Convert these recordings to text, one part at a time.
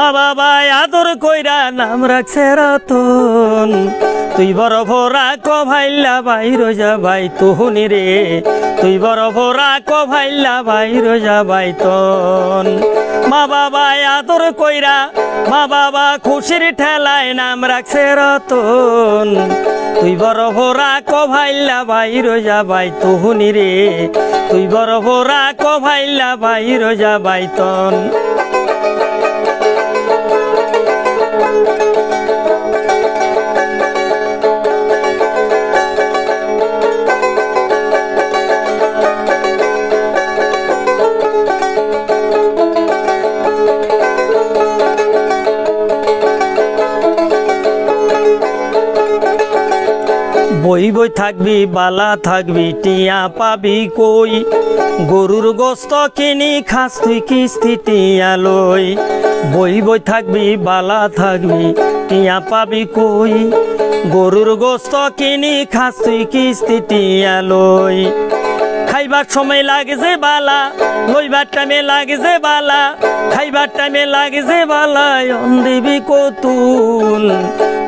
মা বাবা আদর কইরা নাম রাখছে রতন। তুই বড় ভোরা ক ভাইলা বাইর যা বাই তুহনি রে। তুই বড় ভোরা ক ভাইলা বাইর যা বাই তন। মা বাবা আদর কইরা মা বাবা খুশির ঠেলায় নাম রাখছে রতন। তুই বড় ভোরা ক ভাইলা বাইর যা বাই তুহনি রে। তুই বড় ভোরা ক ভাইলা বাইর যা বাইতন বই বই থাকবি, বালা থাকবি, টিয়া পাবি কই? গরুর গোস্ত কিনি, খাস তুই কিস্তি টিয়া লই। বই বই থাকবি, বালা থাকবি, টিয়া পাবি কই? গরুর গোস্ত কিনি, খাস তুই কিস্তি টিয়া লই। খাইবার সময় লাগে যে বালা, লইবার টাইমে লাগে যে বালা। খাইবার টাইমে লাগে যে বালা, অন দিবি কতুন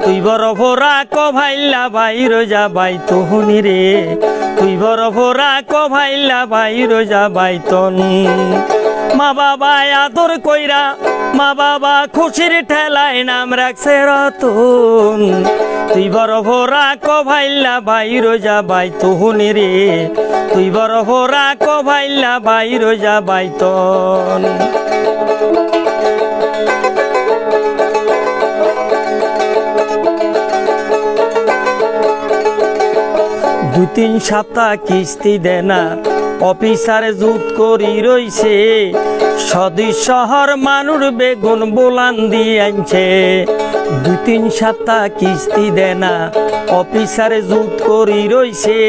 তুই বড় ভোরা ক ভাইলা বাইর যা বাই তুহনি রে। তুই বড় ভোরা ক ভাইলা বাইর যা বাইতন মা বাবা আদর কইরা মা বাবা খুশির ঠেলায় নাম রাখছে রতন। তুই বড় ভোরা ক ভাইলা বাইর যা বাই তুহনি রে। তুই বড় ভোরা ক ভাইলা ভাই যা বাইতন দু তিন সাতা কিস্তি দেনা। অফিসারে জুত করি রইছে। সদি শহর মানুষ বেগুন বোলান দিয়ে আনছে। দু তিন সাতা কিস্তি দেনা। অফিসারে জুত করি রইছে।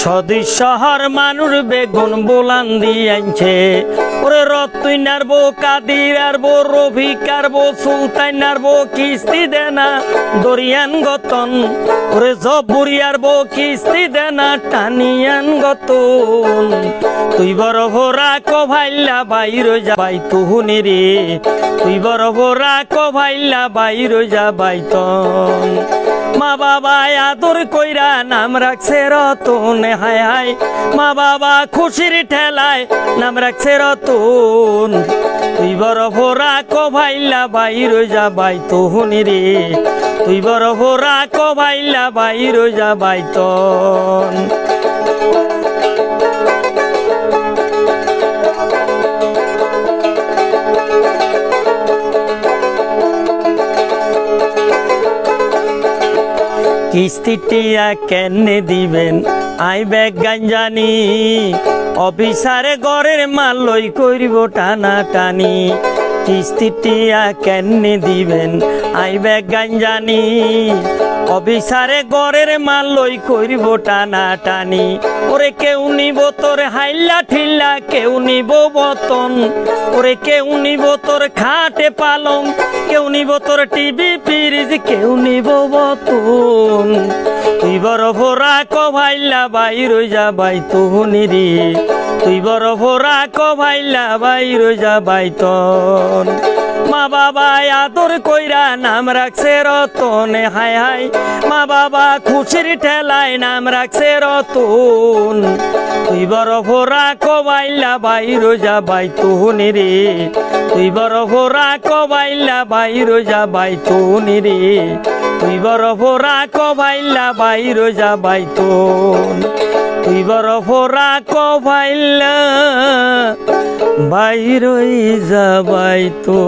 সদি শহর মানুষ বেগুন বোলান দিয়ে আনছে ওরে রতুই নারবো কাদির আরবো রফিক আরবো সুলতান নারবো কিস্তি দেনা, দরিয়ান গতন। ওরে জবুরি আরবো কিস্তি দেনা, টানিয়ান গতন। তুই বড় ভোরা ক ভাইলা বাইর যা, বাই তুহুনি রে। তুই বড় ভোরা ক ভাইলা বাইর যা বাইতন মা বাবা আদর কইরা নাম রাখছে রতন, হায় হায়। মা বাবা খুশির ঠেলায় নাম রাখছে রতন। তুই বড় ভোরা ক ভাইলা বাইর যা বাই তুহুনি রে। তুই বড় ভোরা ক ভাইলা বাইর যা বাইতন কিস্তিটিয়া কেনে দিবেন? আই ব্যাগ গাঞ্জানি। অফিসারে গড়ের মাল লই করিব টানা টানি কিস্তিটিয়া কেনে দিবেন? আই ব্যাগ গাঞ্জানি। অফিসারে গড়ের মাল লই করিব টানা টানি ওরে কেউ নিব তোর হাইলা ঠিল্লা কেউ নিব বতন। ওরে কেউ নিব তোর খাটে পালং। কেউ নিব তোর টিভি ফ্রিজ কেউ নিব বতন তুই বড় ভোরা ক ভাইলা রই যা বাই তুহনি রে। তুই বড় ভোরা ক ভাইলা রই যা বাইতন মা বাবা আদর কইরা নাম রাখছে রতন, হায় হায়। মা বাবা খুশির ঠেলায় নাম রাখছে রতন। তুই বড় ভোরা ক বাইলা বাইর যা বাই তুহনি রে। তুই বড় ভোরা ক বাইলা বাইর যা বাই তুহনি রে। তুই বড় ভোরা ক বাইলা বাইর যা বাইতন তুই বড় ফোরা ক বাইরই যাবাই বাইতো